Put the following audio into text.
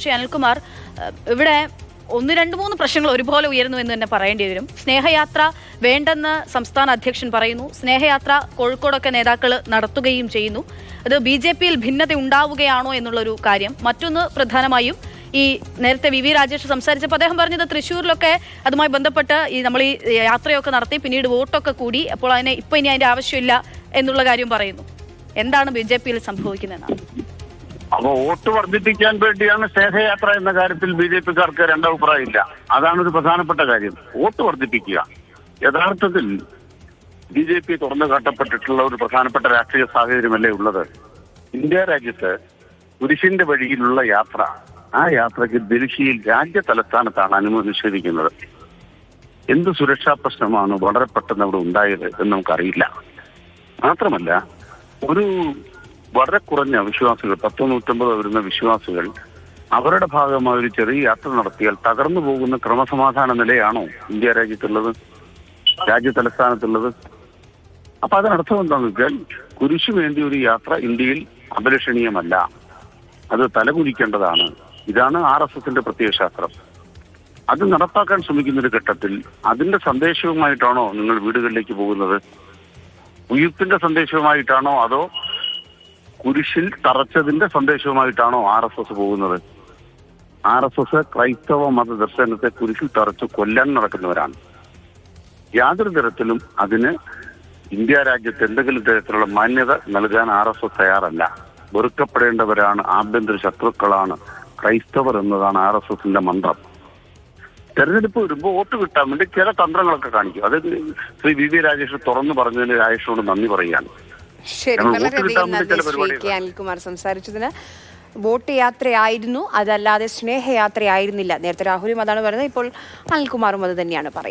ശ്രീ അനിൽകുമാർ ഇവിടെ ഒന്ന് രണ്ട് മൂന്ന് പ്രശ്നങ്ങൾ ഒരുപോലെ ഉയരുന്നു എന്ന് തന്നെ പറയേണ്ടി വരും. സ്നേഹയാത്ര വേണ്ടെന്ന് സംസ്ഥാന അധ്യക്ഷൻ പറയുന്നു. സ്നേഹയാത്ര കോഴിക്കോടൊക്കെ നേതാക്കൾ നടത്തുകയും ചെയ്യുന്നു. അത് ബി ജെ പിയിൽ ഭിന്നത ഉണ്ടാവുകയാണോ എന്നുള്ളൊരു കാര്യം. മറ്റൊന്ന് പ്രധാനമായും ഈ നേരത്തെ വി വി രാജേഷ് സംസാരിച്ചപ്പോൾ അദ്ദേഹം പറഞ്ഞത് തൃശ്ശൂരിലൊക്കെ അതുമായി ബന്ധപ്പെട്ട് ഈ നമ്മൾ ഈ യാത്രയൊക്കെ നടത്തി പിന്നീട് വോട്ടൊക്കെ കൂടി അപ്പോൾ അതിനെ ഇപ്പൊ ഇനി അതിന്റെ ആവശ്യമില്ല എന്നുള്ള കാര്യം പറയുന്നു. എന്താണ് ബി ജെ പിയിൽ സംഭവിക്കുന്നതെന്നാണ്? അപ്പൊ വോട്ട് വർദ്ധിപ്പിക്കാൻ വേണ്ടിയാണ് സ്നേഹയാത്ര എന്ന കാര്യത്തിൽ ബി ജെ പിക്കാർക്ക് രണ്ടഭിപ്രായമില്ല അതാണ് ഒരു പ്രധാനപ്പെട്ട കാര്യം. വോട്ട് വർദ്ധിപ്പിക്കുക. യഥാർത്ഥത്തിൽ ബി ജെ പി തുറന്നു കാട്ടപ്പെട്ടിട്ടുള്ള ഒരു പ്രധാനപ്പെട്ട രാഷ്ട്രീയ സാഹചര്യമല്ലേ ഉള്ളത്. ഇന്ത്യ രാജ്യത്ത് പുരുഷന്റെ വഴിയിലുള്ള യാത്ര ആ യാത്രയ്ക്ക് ഡൽഹിയിൽ രാജ്യ തലസ്ഥാനത്താണ് അനുമതി നിഷേധിക്കുന്നത്. എന്ത് സുരക്ഷാ പ്രശ്നമാണ് വളരെ പെട്ടെന്ന് അവിടെ ഉണ്ടായത് എന്ന് നമുക്കറിയില്ല. മാത്രമല്ല ഒരു വളരെ കുറഞ്ഞ വിശ്വാസികൾ പത്തോ നൂറ്റമ്പതോ വരുന്ന വിശ്വാസികൾ അവരുടെ ഭാഗമായി ഒരു ചെറിയ യാത്ര നടത്തിയാൽ തകർന്നു പോകുന്ന ക്രമസമാധാന നിലയാണോ ഇന്ത്യ രാജ്യത്തുള്ളത്? രാജ്യ തലസ്ഥാനത്തുള്ളത്? അപ്പൊ അതിനർത്ഥം എന്താണെന്ന് വെച്ചാൽ കുരിശു വേണ്ടി ഒരു യാത്ര ഇന്ത്യയിൽ അപലഷണീയമല്ല അത് തലകുലിക്കേണ്ടതാണ് ഇതാണ് ആർ എസ് എസിന്റെ പ്രത്യയശാസ്ത്രം അത് നടപ്പാക്കാൻ ശ്രമിക്കുന്ന ഒരു ഘട്ടത്തിൽ അതിന്റെ സന്ദേശവുമായിട്ടാണോ നിങ്ങൾ വീടുകളിലേക്ക് പോകുന്നത്? ഉയർത്തിന്റെ സന്ദേശവുമായിട്ടാണോ അതോ കുരിശിൽ തറച്ചതിന്റെ സന്ദേശവുമായിട്ടാണോ ആർ എസ് എസ് പോകുന്നത്? ആർ എസ് എസ് ക്രൈസ്തവ മത ദർശനത്തെ കുരിശിൽ തറച്ച് കൊല്ലാൻ നടക്കുന്നവരാണ്. യാതൊരു തരത്തിലും അതിന് ഇന്ത്യ രാജ്യത്ത് എന്തെങ്കിലും തരത്തിലുള്ള മാന്യത നൽകാൻ ആർ എസ് എസ് തയ്യാറല്ല. വെറുക്കപ്പെടേണ്ടവരാണ് ആഭ്യന്തര ശത്രുക്കളാണ്. ക്രൈസ്തവർ എന്നതാണ് ആർ എസ് എസിന്റെ മന്ത്രം. തെരഞ്ഞെടുപ്പ് വരുമ്പോൾ വോട്ട് കിട്ടാൻ വേണ്ടി ചില തന്ത്രങ്ങളൊക്കെ കാണിക്കും. അത് ശ്രീ വി വി രാജേഷ് തുറന്നു പറഞ്ഞതിന് രാജേഷിനോട് നന്ദി പറയുകയാണ്. ശരി വളരെയധികം നന്ദി ശ്രീ കെ അനിൽകുമാർ സംസാരിച്ചതിന്. വോട്ട് യാത്രയായിരുന്നു അതല്ലാതെ സ്നേഹയാത്രയായിരുന്നില്ല. നേരത്തെ രാഹുലും അതാണ് പറയുന്നത് ഇപ്പോൾ അനിൽകുമാറും അത് തന്നെയാണ് പറയുന്നത്.